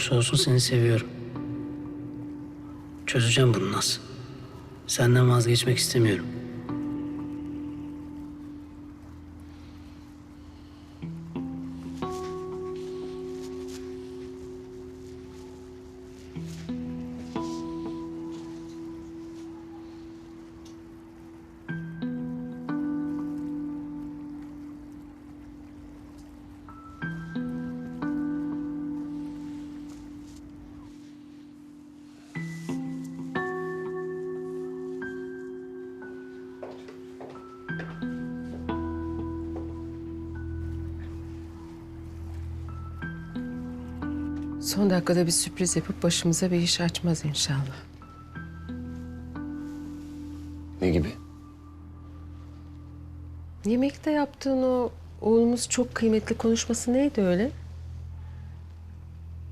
olursa olsun seni seviyorum. Çözeceğim bunu nasıl? Senden vazgeçmek istemiyorum. Son dakikada bir sürpriz yapıp başımıza bir iş açmaz inşallah. Ne gibi? Yemekte yaptığın o oğlumuz çok kıymetli konuşması neydi öyle?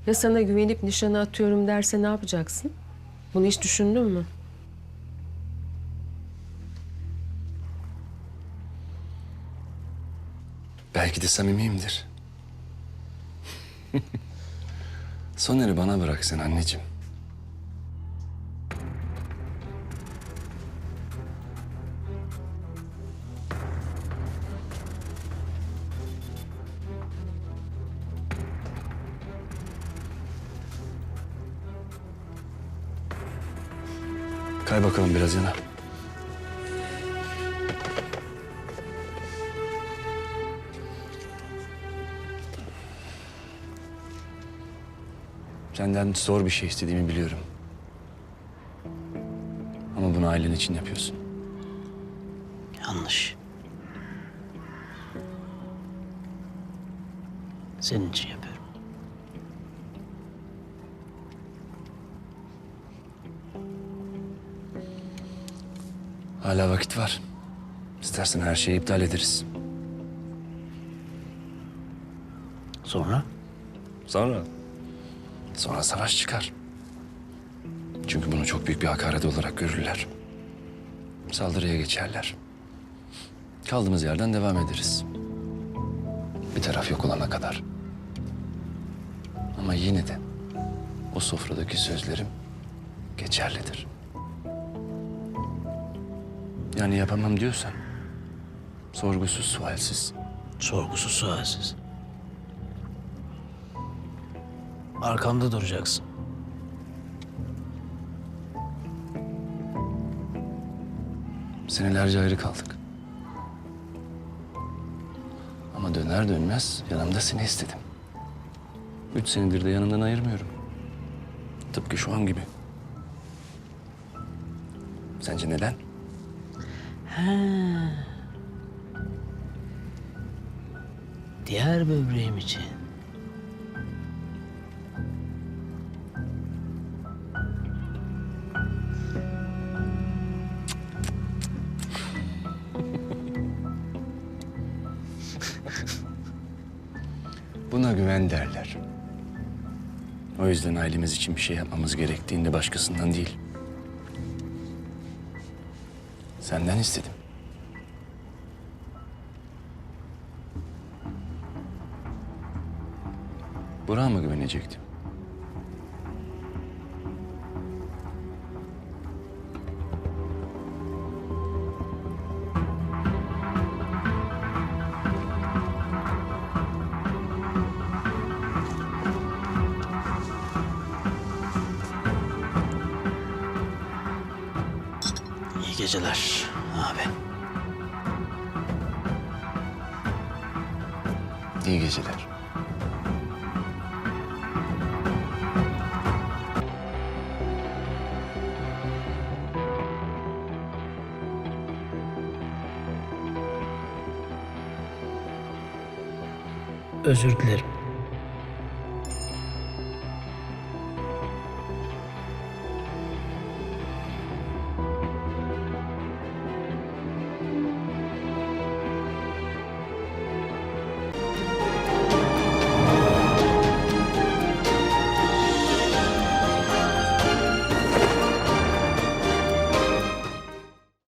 Ya sana güvenip nişana atıyorum derse ne yapacaksın? Bunu hiç düşündün mü? Belki de samimiyimdir. Soner'i bana bırak sen anneciğim. Kay bakalım biraz yana. Senden zor bir şey istediğimi biliyorum. Ama bunu ailen için yapıyorsun. Yanlış. Senin için yapıyorum. Hala vakit var. İstersen her şeyi iptal ederiz. Sonra? Sonra? Sonra savaş çıkar. Çünkü bunu çok büyük bir hakaret olarak görürler. Saldırıya geçerler. Kaldığımız yerden devam ederiz. Bir taraf yok olana kadar. Ama yine de o sofradaki sözlerim geçerlidir. Yani yapamam diyorsan sorgusuz sualsiz Sorgusuz sualsiz. Arkamda duracaksın. Senelerce ayrı kaldık. Ama döner dönmez yanımda seni istedim. Üç senedir de yanından ayırmıyorum. Tıpkı şu an gibi. Sence neden? Diğer böbreğim için. Güven derler. O yüzden ailemiz için bir şey yapmamız gerektiğinde başkasından değil. Senden istedim. Burak'a mı güvenecektim? Geceler abi. İyi geceler. Özür dilerim.